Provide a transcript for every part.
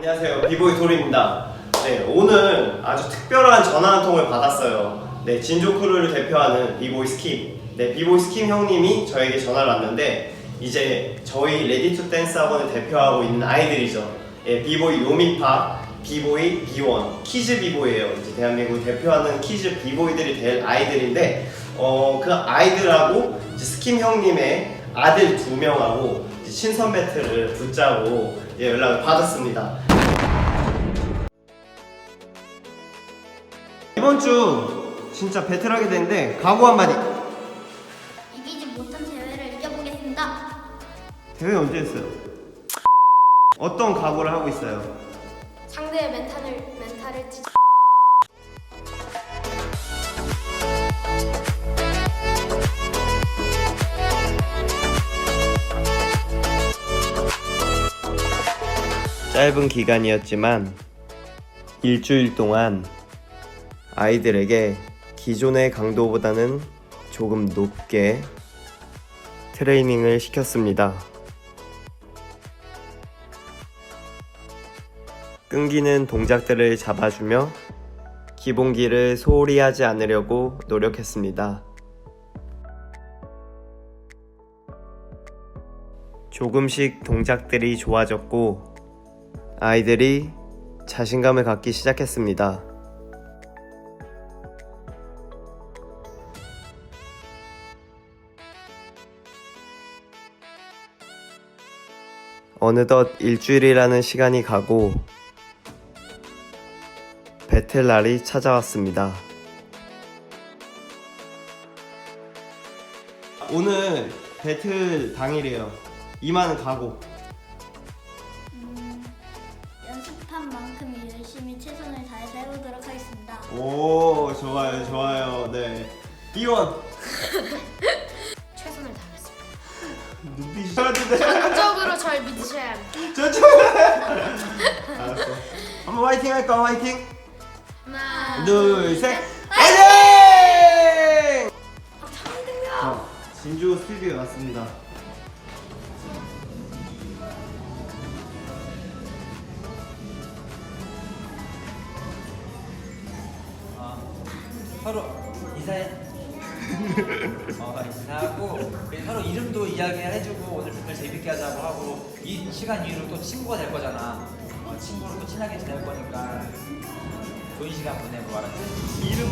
안녕하세요. 비보이 도리입니다. 네, 오늘 아주 특별한 전화 한 통을 받았어요. 네, 진조 크루를 대표하는 비보이 스킴. 네, 비보이 스킴 형님이 저에게 전화를 왔는데 이제 저희 레디 투 댄스 학원을 대표하고 있는 아이들이죠. 예, 비보이 요미파, 비보이 비원, 키즈 비보이예요. 이제 대한민국 대표하는 키즈 비보이들이 될 아이들인데 어, 그 아이들하고 스킴 형님의 아들 두 명하고 신선 배틀을 붙자고 예, 연락을 받았습니다. 이번 주 진짜 배틀하게 되는데 각오 한마디. 이기지 못한 대회를 이겨보겠습니다. 대회 언제 했어요? 어떤 각오를 하고 있어요? 상대의 멘탈을 멘탈을 찢. 짧은 기간이었지만 일주일 동안 아이들에게 기존의 강도보다는 조금 높게 트레이닝을 시켰습니다. 끈기는 동작들을 잡아주며 기본기를 소홀히 하지 않으려고 노력했습니다. 조금씩 동작들이 좋아졌고 아이들이 자신감을 갖기 시작했습니다. 어느덧 일주일이라는 시간이 가고 배틀 날이 찾아왔습니다. 오늘 배틀 당일이에요. 이만 가고. 음, 연습한 만큼 열심히 최선을 다해서 해보도록 하겠습니다. 오 좋아요 좋아요 네 이원 눈빛이 좋았는데 전적으로 절 믿으셔야 합니다. 저쪽 알았어. 한번 화이팅 할까? 화이팅. 하나, 둘셋. 화이팅! 참등요. 어, 진주 스튜디오에 왔습니다. 서로 인사해. 어, 인사하고 서로 이름도 이야기해주고 오늘 정말 재밌게 하자고 하고 이 시간 이후로 또 친구가 될 거잖아. 어, 친구로 또 친하게 지낼 거니까 좋은 시간 보내고 알았지? 이름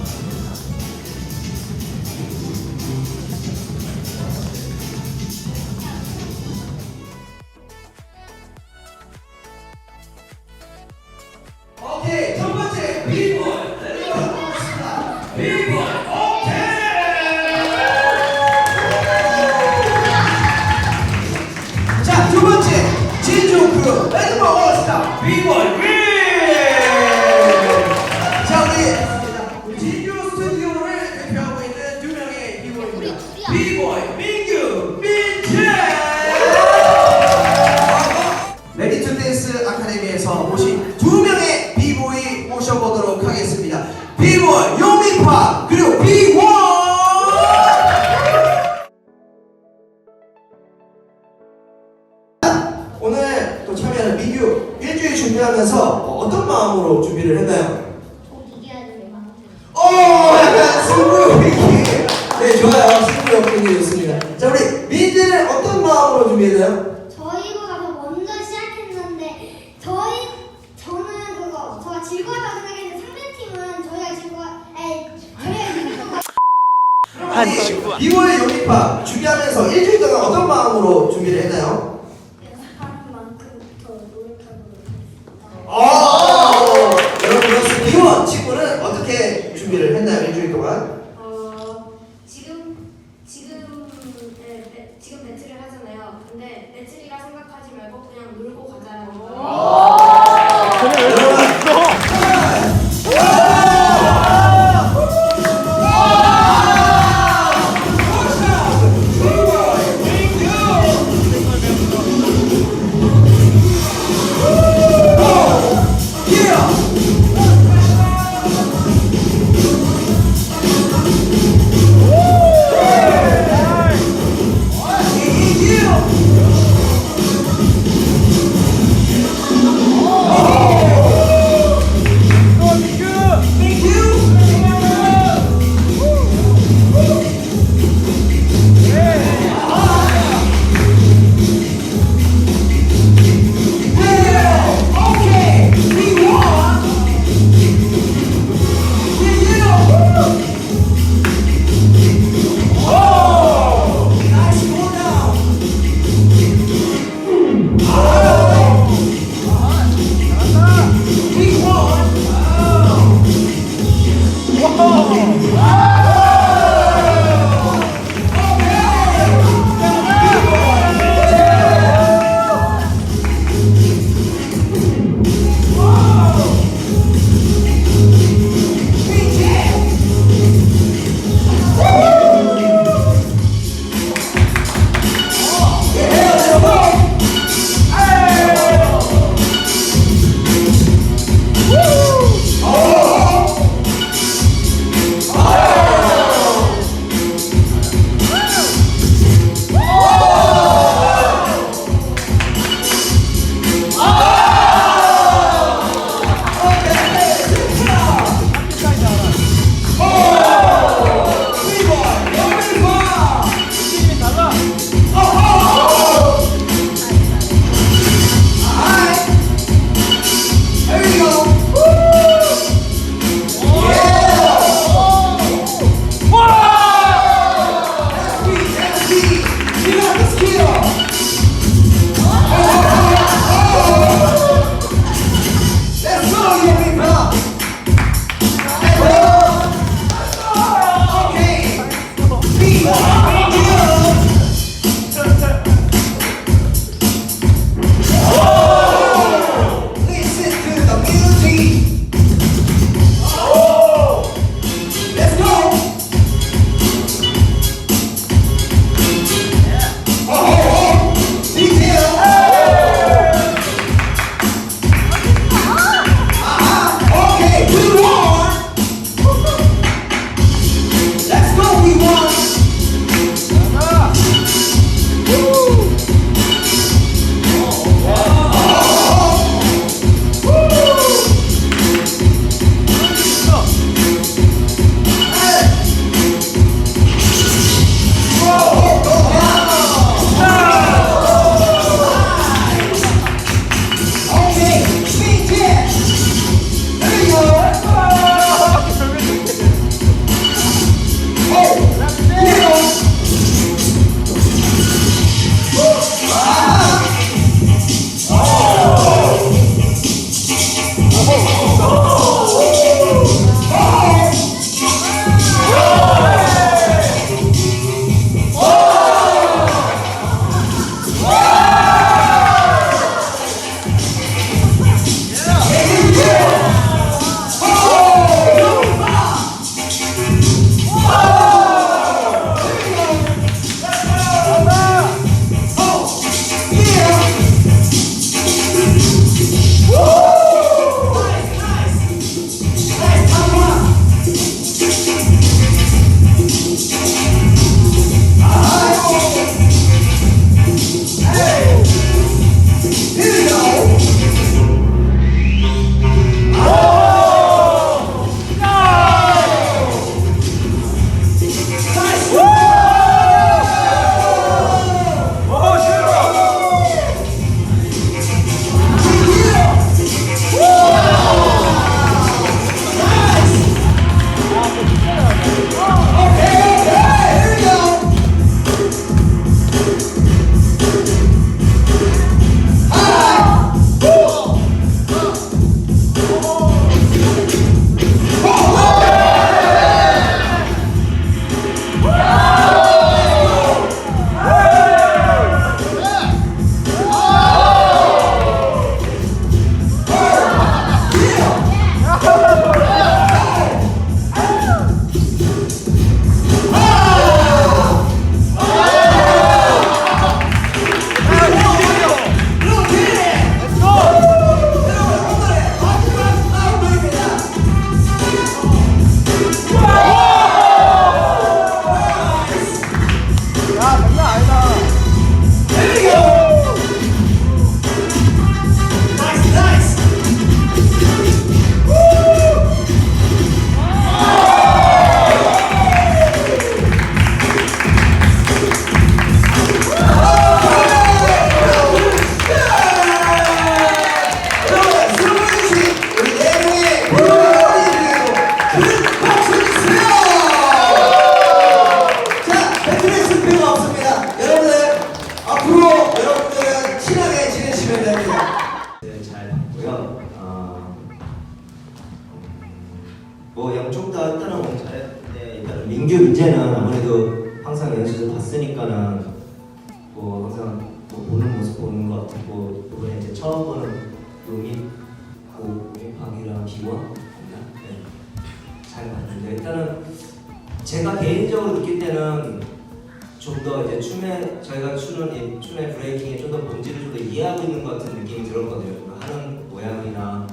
좀 더 이제 춤에 저희가 추는 이 춤의 브레이킹에 좀더 본질을 좀 더 이해하고 있는 것 같은 느낌이 들었거든요. 그 하는 모양이나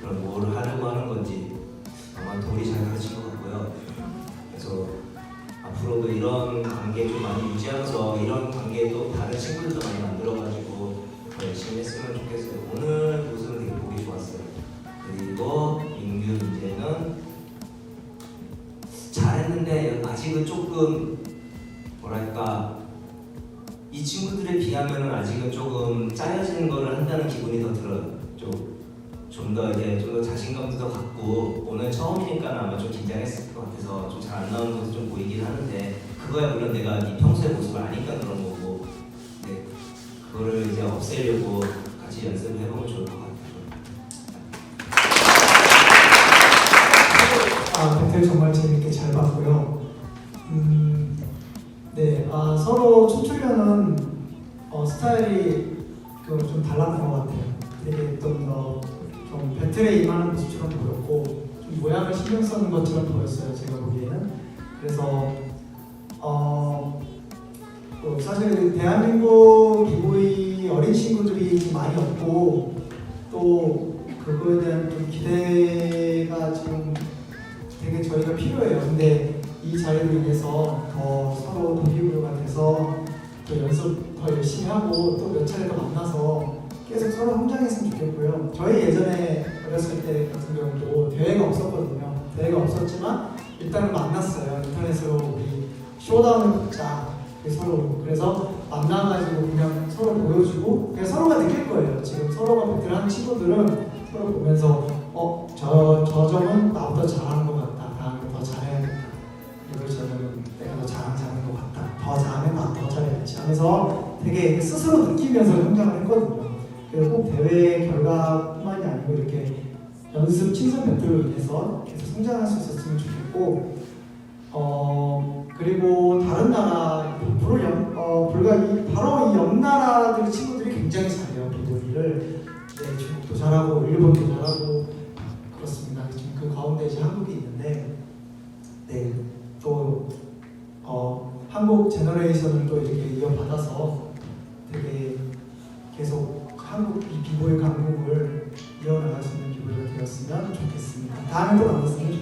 그런 뭘 하려고 하는 건지 아마 돌이 잘 가르친 것 같고요. 그래서 앞으로도 이런 관계 좀 많이 유지하면서 이런 관계도 다른 친구들도 많이 만들어가지고 더 열심히 했으면 좋겠어요. 오늘 모습은 되게 보기 좋았어요. 그리고 민규 이제는 잘했는데 아직은 조금 뭐랄까 이 친구들에 비하면 아직은 조금 짜여지는 거를 한다는 기분이 더 들어요. 좀좀 더 이제 좀 더 자신감도 더 갖고 오늘 처음이니까 아마 좀 긴장했을 것 같아서 좀 잘 안 나오는 것도 좀 보이긴 하는데 그거야 물론 내가 네 평소의 모습을 아니까 그런 거고 네 그거를 이제 없애려고 같이 연습을 해보면 좋을 것 같아요. 아, 배틀 정말 재밌 춤추려는 어, 스타일이 그좀 달랐던 것 같아요. 되게 좀더좀 배틀에 임하는 모습처럼 보였고 좀 모양을 신경 쓰는 것처럼 보였어요. 제가 보기에는. 그래서 어, 어, 사실 대한민국 비보이 어린 친구들이 좀 많이 없고 또 그거에 대한 좀 기대가 지금 되게 저희가 필요해요. 근데 이 자리로 인해서 더 서로 동기부여가 돼서 또 연습 더 열심히 하고 또 몇 차례 더 만나서 계속 서로 성장했으면 좋겠고요. 저희 예전에 어렸을 때 같은 경우도 대회가 없었거든요. 대회가 없었지만 일단은 만났어요. 인터넷으로 우리 쇼다운을 붙자. 서로 그래서 만나가지고 그냥 서로 보여주고 그냥 서로가 느낄 거예요. 지금 서로가 배틀하는 친구들은 서로 보면서 어, 저, 저 점은 나보다 잘하는 저 점은 내가 더 잘하는 것 같다. 더 잘하면 나더 잘해야지 하면서 되게 스스로 느끼면서 성장을 했거든요. 그래서 꼭 대회 결과뿐만이 아니고 이렇게 연습 친선 배틀로 인해서 계속 성장할 수 있었으면 좋겠고 어 그리고 좋겠습